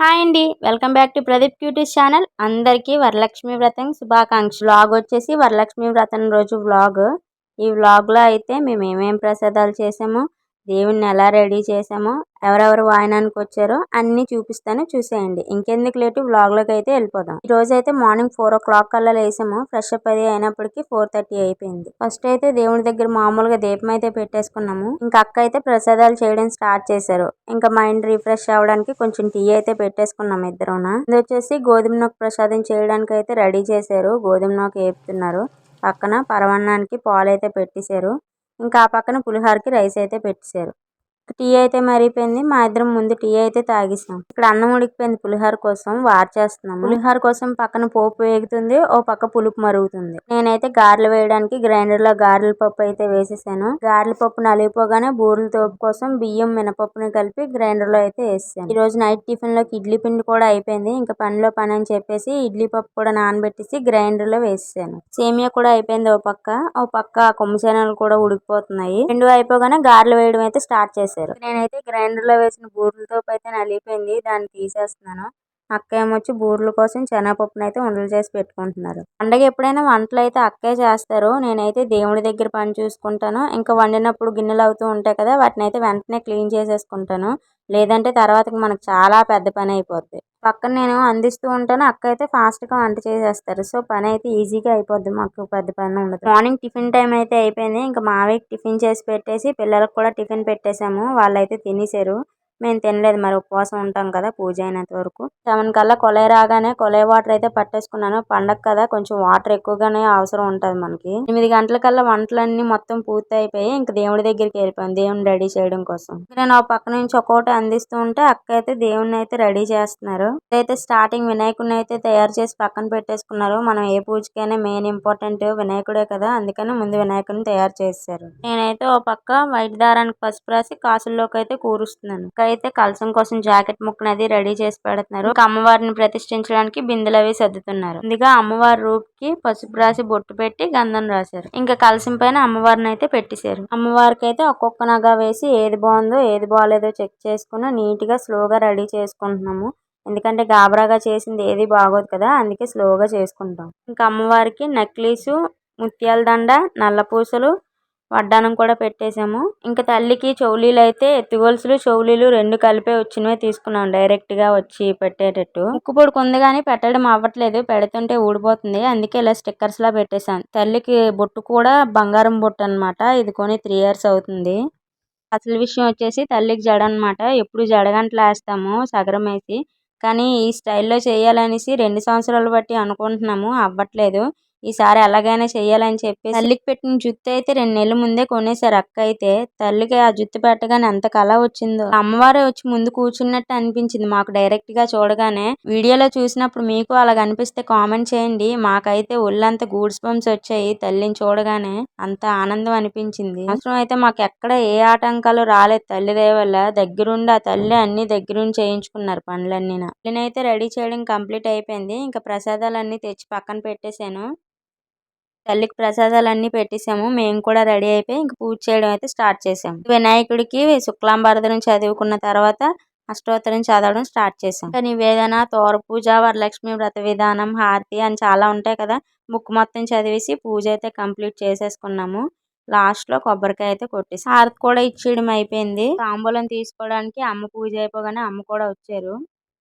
Hi అండి. Welcome back to Pradeep cuties channel. అందరికీ వరలక్ష్మి వ్రతం శుభాకాంక్షలు. వ్లాగ్ వచ్చేసి వరలక్ష్మి వ్రతం రోజు వ్లాగ్. ఈ వ్లాగ్లో అయితే మేము ఏమేం ప్రసాదాలు చేసామో దేవుణ్ణి ఎలా రెడీ చేసామో ఎవరెవరు వాయనానికి వచ్చారో అన్ని చూపిస్తాను చూసేయండి. ఇంకెందుకు లేటు వ్లాగ్లోకి అయితే వెళ్ళిపోదాం. ఈ రోజు అయితే మార్నింగ్ ఫోర్ ఓ క్లాక్ కల్లా లేసాము. ఫ్రెష్ అప్ అది అయినప్పటికీ ఫోర్ థర్టీ అయిపోయింది. ఫస్ట్ అయితే దేవుడి దగ్గర మామూలుగా దీపం అయితే పెట్టేసుకున్నాము. ఇంకా అక్క అయితే ప్రసాదాలు చేయడం స్టార్ట్ చేశారు. ఇంకా మైండ్ రిఫ్రెష్ అవ్వడానికి కొంచెం టీ అయితే పెట్టేసుకున్నాం ఇద్దరున. ఇది వచ్చేసి గోధుమ నొక్క ప్రసాదం చేయడానికి అయితే రెడీ చేశారు. గోధుమ నొక్క వేపుతున్నారు పక్కన పరవన్నానికి పాలు అయితే పెట్టేశారు. ఇంకా ఆ పక్కన పులిహోరకి రైస్ అయితే పెట్టేశారు. టీ అయితే మరిగిపోయింది మా ఇద్దరం ముందు టీ అయితే తాగేసాం ఇక్కడ అన్నం ఉడికిపోయింది పులిహోర కోసం వార్ చేస్తున్నాం పులిహోర కోసం పక్కన పోపు వేగుతుంది. ఓ పక్క పులుపు మరుగుతుంది. నేనైతే గారెలు వేయడానికి గ్రైండర్లో గారెల పప్పు అయితే వేసేసాను. గారెల పప్పు నలిగిపోగానే బూరెల తోపు కోసం బియ్యం మినపప్పుని కలిపి గ్రైండర్లో అయితే వేసాను. ఈ రోజు నైట్ టిఫిన్లోకి ఇడ్లీ పిండి కూడా అయిపోయింది. ఇంకా పనిలో పని అని చెప్పేసి ఇడ్లీ పప్పు కూడా నానబెట్టేసి గ్రైండర్లో వేసాను సేమియా కూడా అయిపోయింది ఓ పక్క. ఓ పక్క కొమ్మ కూడా ఉడికిపోతున్నాయి. రెండు అయిపోగానే గారెలు వేయడం అయితే స్టార్ట్ చేశాను. వేశారు నేనైతే గ్రైండర్లో వేసిన బూరెలతో అయితే నలిగిపోయింది. దాన్ని తీసేస్తున్నాను. అక్క ఏమొచ్చి బూరెల కోసం శనగపప్పును అయితే ఉండలు చేసి పెట్టుకుంటున్నారు. పండగ ఎప్పుడైనా వంటలు అయితే అక్కే చేస్తారు. నేనైతే దేవుడి దగ్గర పని చూసుకుంటాను. ఇంకా వండినప్పుడు గిన్నెలు అవుతూ ఉంటాయి కదా వాటిని అయితే వెంటనే క్లీన్ చేసేసుకుంటాను. లేదంటే తర్వాతకి మనకు చాలా పెద్ద పని అయిపోద్ది. పక్కన నేను అందిస్తూ ఉంటాను. అక్క అయితే ఫాస్ట్గా వంట చేసేస్తారు. సో పని అయితే ఈజీగా అయిపోద్ది. మాకు పెద్ద పని ఉండదు. మార్నింగ్ టిఫిన్ టైం అయితే అయిపోయింది. ఇంకా మావయ్యకి టిఫిన్ చేసి పెట్టేసి పిల్లలకు కూడా టిఫిన్ పెట్టేశాము. వాళ్ళైతే తినేసారు మేము తినలేదు మరి ఉపవాసం ఉంటాం కదా పూజ అయినంత వరకు. సెవెన్ కల్లా కొలై రాగానే కొలై వాటర్ అయితే పట్టేసుకున్నాను. పండగ కదా కొంచెం వాటర్ ఎక్కువగానే అవసరం ఉంటుంది మనకి. ఎనిమిది గంటల కల్లా వంటలన్నీ మొత్తం పూర్తి అయిపోయి ఇంకా దేవుడి దగ్గరికి వెళ్ళిపోయాం దేవుని రెడీ చేయడం కోసం. నేను ఆ పక్క నుంచి ఒక్కొక్కటి అందిస్తూ ఉంటే అక్క అయితే దేవుడిని అయితే రెడీ చేస్తున్నారు. అయితే స్టార్టింగ్ వినాయకుడిని అయితే తయారు చేసి పక్కన పెట్టేసుకున్నారు. మనం ఏ పూజకైనా మెయిన్ ఇంపార్టెంట్ వినాయకుడే కదా అందుకని ముందు వినాయకుడిని తయారు చేశారు. నేనైతే ఓ పక్క వైట్ దారానికి పసుపు రాసి కాసుల్లోకి అయితే కూరుస్తున్నాను. అయితే కలసం కోసం జాకెట్ ముక్కను అది రెడీ చేసి పెడుతున్నారు. ఒక అమ్మవారిని ప్రతిష్ఠించడానికి బిందెలు అవి సర్దుతున్నారు. ముందుగా అమ్మవారి రూప్కి పసుపు రాసి బొట్టు పెట్టి గంధం రాశారు. ఇంకా కలసం పైన అమ్మవారిని అయితే పెట్టేశారు. అమ్మవారికి అయితే ఒక్కొక్క నగ వేసి ఏది బాగుందో ఏది బాగాలేదో చెక్ చేసుకుని నీట్గా స్లోగా రెడీ చేసుకుంటున్నాము. ఎందుకంటే గాబరాగా చేసింది ఏది బాగోదు కదా అందుకే స్లోగా చేసుకుంటాం. ఇంకా అమ్మవారికి నెక్లెస్ ముత్యాల దండ నల్ల పూసలు వడ్డానం కూడా పెట్టేసాము ఇంకా తల్లికి చెవులీలు అయితే ఎత్తుగొలుసులు చెవులీలు రెండు కలిపే వచ్చినవే తీసుకున్నాం డైరెక్ట్గా వచ్చి పెట్టేటట్టు. ఉక్కు పొడుకు ఉంది కానీ పెట్టడం అవ్వట్లేదు. పెడుతుంటే ఊడిపోతుంది. అందుకే ఇలా స్టిక్కర్స్ లా పెట్టేశాను. తల్లికి బొట్టు కూడా బంగారం బొట్టు అనమాట ఇది కొని త్రీ ఇయర్స్ అవుతుంది. అసలు విషయం వచ్చేసి తల్లికి జడ అనమాట ఎప్పుడు జడగంటలు వేస్తాము సగరం వేసి. కానీ ఈ స్టైల్లో చేయాలనేసి రెండు సంవత్సరాలు బట్టి అనుకుంటున్నాము. అవ్వట్లేదు. ఈసారి ఎలాగైనా చెయ్యాలని చెప్పి తల్లికి పెట్టిన జుత్తు అయితే రెండు నెలల ముందే కొనేసారు అక్క అయితే. తల్లికి ఆ జుత్తు పెట్టగానే ఎంత కళ వచ్చిందో. అమ్మవారే వచ్చి ముందు కూర్చున్నట్టు అనిపించింది మాకు డైరెక్ట్గా చూడగానే. వీడియోలో చూసినప్పుడు మీకు అలాగ అనిపిస్తే కామెంట్ చేయండి. మాకైతే ఒళ్ళంతా గూడ్స్ బంప్స్ వచ్చాయి తల్లిని చూడగానే అంత ఆనందం అనిపించింది. అవసరం అయితే మాకు ఎక్కడ ఏ ఆటంకాలు రాలేదు. తల్లిదే వల్ల దగ్గరుండి ఆ తల్లి అన్ని దగ్గరుండి చేయించుకున్నారు పనులన్నీ నేనైతే రెడీ చేయడం కంప్లీట్ అయిపోయింది. ఇంకా ప్రసాదాలన్నీ తెచ్చి పక్కన పెట్టేశాను. తల్లికి ప్రసాదాలు అన్ని పెట్టేసాము మేము కూడా రెడీ అయిపోయి ఇంక పూజ చేయడం అయితే స్టార్ట్ చేసాము వినాయకుడికి శుక్లాంబరదనం చదువుకున్న తర్వాత అష్టోత్తరం చదవడం స్టార్ట్ చేసాం ఇంకా నివేదన తోర పూజ వరలక్ష్మి వ్రత విధానం హారతి అని చాలా ఉంటాయి కదా. బుక్ మొత్తం చదివేసి పూజ అయితే కంప్లీట్ చేసేసుకున్నాము. లాస్ట్లో కొబ్బరికాయ అయితే కొట్టేసి హారతి కూడా ఇచ్చేయడం అయిపోయింది. తాంబూలం తీసుకోవడానికి అమ్మ పూజ అయిపోగానే అమ్మ కూడా వచ్చారు.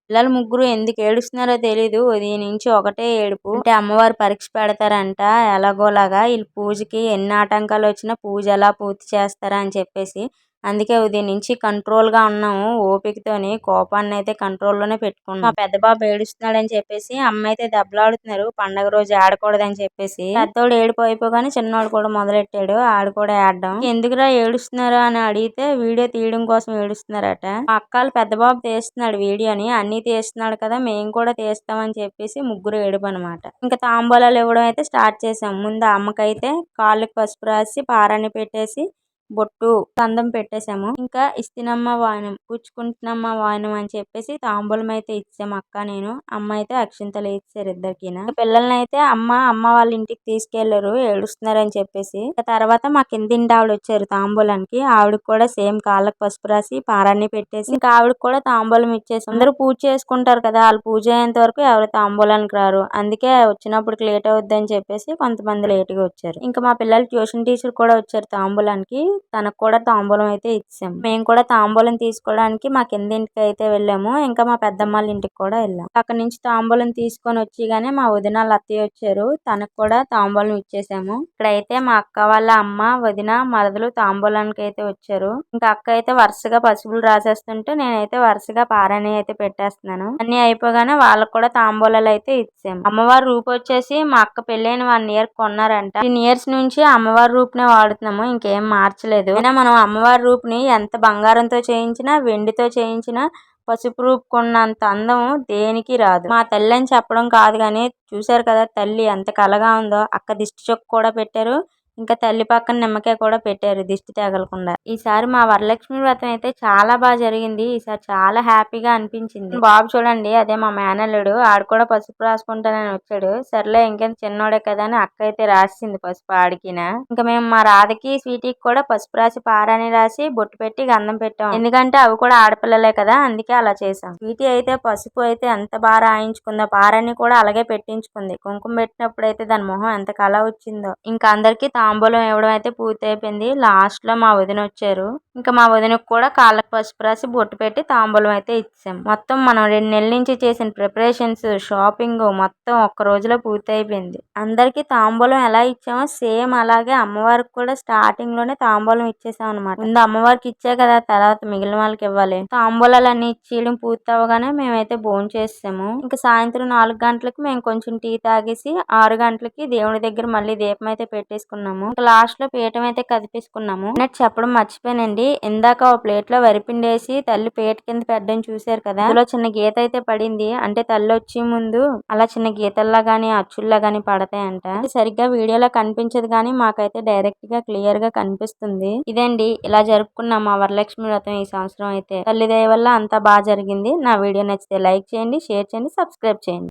పిల్లలు ముగ్గురు ఎందుకు ఏడుస్తున్నారో తెలీదు. ఉదయం నుంచి ఒకటే ఏడుపు. అంటే అమ్మవారు పరీక్ష పెడతారంట ఎలాగోలాగా. వీళ్ళు పూజకి ఎన్ని ఆటంకాలు వచ్చినా పూజ ఎలా పూర్తి చేస్తారా అని చెప్పేసి అందుకే ఉదయం నుంచి కంట్రోల్గా ఉన్నాము ఓపికతోని కోపాన్ని అయితే కంట్రోల్లోనే పెట్టుకున్నాం. మా పెద్ద బాబు ఏడుస్తున్నాడని చెప్పేసి అమ్మ అయితే దెబ్బలాడుతున్నారు. పండగ రోజు ఆడకూడదని చెప్పేసి. పెద్దోడు ఏడుపు అయిపోగానే చిన్నోడు కూడా మొదలెట్టాడు. ఆడు కూడా ఆడడం ఎందుకురా ఏడుస్తున్నారు? అని అడిగితే వీడియో తీయడం కోసం ఏడుస్తున్నారట. మా అక్కలు పెద్ద బాబు తీస్తున్నాడు వీడియోని. అన్ని తీస్తున్నాడు కదా మేము కూడా తీస్తామని చెప్పేసి ముగ్గురు ఏడుపు అనమాట ఇంకా తాంబూలాలు ఇవ్వడం అయితే స్టార్ట్ చేసాం. ముందు అమ్మకైతే కాళ్ళకి పసుపు రాసి పారాన్ని పెట్టేసి బొట్టు గంధం పెట్టేశాము. ఇంకా ఇస్తినమ్మ వాయనం పుచ్చుకుంటున్నమ్మ వాయనం అని చెప్పేసి తాంబూలం అయితే ఇచ్చాము అక్క నేను. అమ్మ అయితే అక్షింతలు ఇచ్చారు ఇద్దరికి పిల్లల్ని అయితే అమ్మ అమ్మ వాళ్ళ ఇంటికి తీసుకెళ్ళారు ఏడుస్తున్నారు అని చెప్పేసి తర్వాత మా కిందింటి ఆవిడ వచ్చారు తాంబూలానికి. ఆవిడకి కూడా సేమ్ కాళ్ళకి పసుపు రాసి పారాన్ని పెట్టేసి. ఇంకా ఆవిడకి కూడా తాంబూలం ఇచ్చేసి. అందరూ పూజ చేసుకుంటారు కదా వాళ్ళు పూజ అయ్యేంత వరకు ఎవరు తాంబూలానికి రారు. అందుకే వచ్చినప్పటికి లేట్ అవుద్ది అని చెప్పేసి కొంతమంది లేట్గా వచ్చారు. ఇంకా మా పిల్లలు ట్యూషన్ టీచర్ కూడా వచ్చారు తాంబూలానికి. తనకు కూడా తాంబూలం అయితే ఇచ్చాం. మేము కూడా తాంబూలం తీసుకోవడానికి మా కింద ఇంటికి అయితే వెళ్ళాము. ఇంకా మా పెద్దమ్మ వాళ్ళ ఇంటికి కూడా వెళ్ళాం. అక్కడ నుంచి తాంబూలం తీసుకొని వచ్చి గానీ మా వదిన వాళ్ళ అత్తయ్య వచ్చారు. తనకు కూడా తాంబూలం ఇచ్చేసాము. ఇక్కడైతే మా అక్క వాళ్ళ అమ్మ వదిన మరదలు తాంబూలానికి అయితే వచ్చారు. ఇంకా అక్క అయితే వరుసగా పసుపులు రాసేస్తుంటే నేనైతే వరుసగా పారాణి అయితే పెట్టేస్తున్నాను. అన్ని అయిపోగానే వాళ్ళకు కూడా తాంబూలాలు అయితే ఇచ్చాము అమ్మవారి రూపు వచ్చేసి మా అక్క పెళ్ళైన వన్ ఇయర్ కొన్నారంట. టెన్ ఇయర్స్ నుంచి అమ్మవారి రూపునే వాడుతున్నాము. ఇంకేం మార్చలేదు. అయినా మనం అమ్మవారి రూపుని ఎంత బంగారంతో చేయించినా వెండితో చేయించినా పసుపు రూపు కొన్నంత అందం దేనికి రాదు. మా తల్లి అని చెప్పడం కాదు కానీ చూశారు కదా తల్లి ఎంత కలగా ఉందో అక్క దిష్టి చొక్క కూడా పెట్టారు. ఇంకా తల్లి పక్కన నిమ్మకాయ కూడా పెట్టారు దిష్టి తగలకుండా. ఈసారి మా వరలక్ష్మి వ్రతం అయితే చాలా బాగా జరిగింది. ఈసారి చాలా హ్యాపీగా అనిపించింది. బాబు చూడండి అదే మా మేనల్లుడు ఆడు కూడా పసుపు రాసుకుంటానని వచ్చాడు. సర్లే ఇంకేం చిన్నోడే కదా అని అక్క అయితే రాసింది పసుపు ఆడికిన. ఇంకా మేము మా రాధకి స్వీటీకి కూడా పసుపు రాసి పారాని రాసి బొట్టు పెట్టి గంధం పెట్టాం. ఎందుకంటే అవి కూడా ఆడపిల్లలే కదా అందుకే అలా చేసాం స్వీటీ అయితే పసుపు అయితే ఎంత బాగా రాయించుకుందో పారాని కూడా అలాగే పెట్టించుకుంది. కుంకుమ పెట్టినప్పుడు అయితే దాని మొహం ఎంత కళ వచ్చిందో. ఇంకా అందరికి తాంబూలం ఇవ్వడం అయితే పూర్తి అయిపోయింది లాస్ట్లో మా వదిన వచ్చారు ఇంకా మా వదినకు కూడా కాళ్ళకు పసుపు రాసి బొట్టు పెట్టి తాంబూలం అయితే ఇచ్చాం మొత్తం మనం రెండు నెలల నుంచి చేసిన ప్రిపరేషన్స్ షాపింగ్ మొత్తం ఒక్క రోజులో పూర్తి అయిపోయింది అందరికి తాంబూలం ఎలా ఇచ్చామో సేమ్ అలాగే అమ్మవారికి కూడా స్టార్టింగ్లోనే తాంబూలం ఇచ్చేసాం అనమాట ముందు అమ్మవారికి ఇచ్చే కదా తర్వాత మిగిలిన వాళ్ళకి ఇవ్వాలి. తాంబూలాలు అన్ని ఇచ్చేయడం పూర్తి అవ్వగానే మేమైతే భోజనం చేసాము ఇంకా సాయంత్రం నాలుగు గంటలకు మేము కొంచెం టీ తాగేసి ఆరు గంటలకి దేవుడి దగ్గర మళ్ళీ దీపం అయితే పెట్టేసుకున్నాము. లాస్ట్లో పీఠం అయితే కదిపేసుకున్నాము. నేను చెప్పడం మర్చిపోయానండి. ఇందాక ఒక ప్లేట్లో వరిపిండి తల్లి పీట కింద పెట్టడం చూసారు కదా. అందులో చిన్న గీత అయితే పడింది. అంటే తల్లి వచ్చే ముందు అలా చిన్న గీతల్లా గానీ అచ్చుల్లా గానీ పడతాయంట. సరిగ్గా వీడియోలో కనిపించదు కానీ మాకైతే డైరెక్ట్గా క్లియర్గా కనిపిస్తుంది. ఇదండి. ఇలా జరుపుకున్నాం మా వరలక్ష్మి వ్రతం ఈ సంవత్సరం అయితే. తల్లి దయ వల్ల అంతా బాగా జరిగింది. నా వీడియో నచ్చితే లైక్ చేయండి షేర్ చేయండి సబ్స్క్రైబ్ చేయండి.